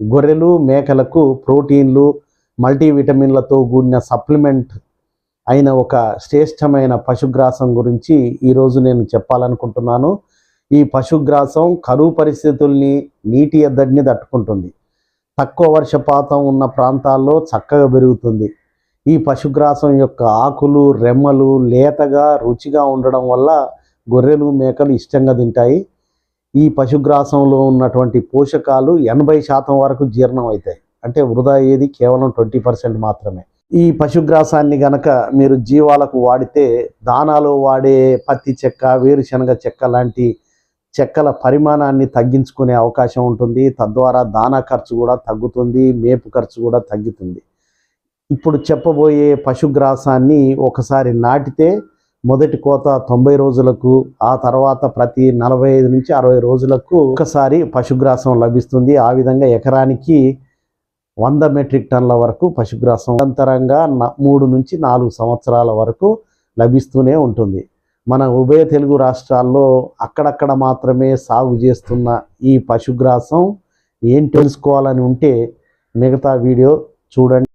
గొర్రెలు మేకలకు ప్రోటీన్లు మల్టీవిటమిన్లతో కూడిన సప్లిమెంట్ అయిన ఒక శ్రేష్టమైన పశుగ్రాసం గురించి ఈరోజు నేను చెప్పాలనుకుంటున్నాను. ఈ పశుగ్రాసం కరువు పరిస్థితుల్ని నీటి ఎద్దడిని తట్టుకుంటుంది. తక్కువ వర్షపాతం ఉన్న ప్రాంతాల్లో చక్కగా పెరుగుతుంది. ఈ పశుగ్రాసం యొక్క ఆకులు రెమ్మలు లేతగా రుచిగా ఉండడం వల్ల గొర్రెలు మేకలు ఇష్టంగా తింటాయి. ఈ పశుగ్రాసంలో ఉన్నటువంటి పోషకాలు ఎనభై శాతం వరకు జీర్ణం అవుతాయి. అంటే వృధా అయ్యేది కేవలం ట్వంటీ పర్సెంట్ మాత్రమే. ఈ పశుగ్రాసాన్ని గనక మీరు జీవాలకు వాడితే దానాలో వాడే పత్తి చెక్క వేరుశనగ చెక్క లాంటి చెక్కల పరిమాణాన్ని తగ్గించుకునే అవకాశం ఉంటుంది. తద్వారా దానా ఖర్చు కూడా తగ్గుతుంది మేపు ఖర్చు కూడా తగ్గుతుంది. ఇప్పుడు చెప్పబోయే పశుగ్రాసాన్ని ఒకసారి నాటితే మొదటి కోత తొంభై రోజులకు ఆ తర్వాత ప్రతి నలభై ఐదు నుంచి అరవై రోజులకు ఒకసారి పశుగ్రాసం లభిస్తుంది. ఆ విధంగా ఎకరానికి వంద మెట్రిక్ టన్నుల వరకు పశుగ్రాసం నిరంతరంగా న- మూడు నుంచి నాలుగు సంవత్సరాల వరకు లభిస్తూనే ఉంటుంది. మన ఉభయ తెలుగు రాష్ట్రాల్లో అక్కడక్కడ మాత్రమే సాగు చేస్తున్న ఈ పశుగ్రాసం ఏం తెలుసుకోవాలని ఉంటే మిగతా వీడియో చూడండి.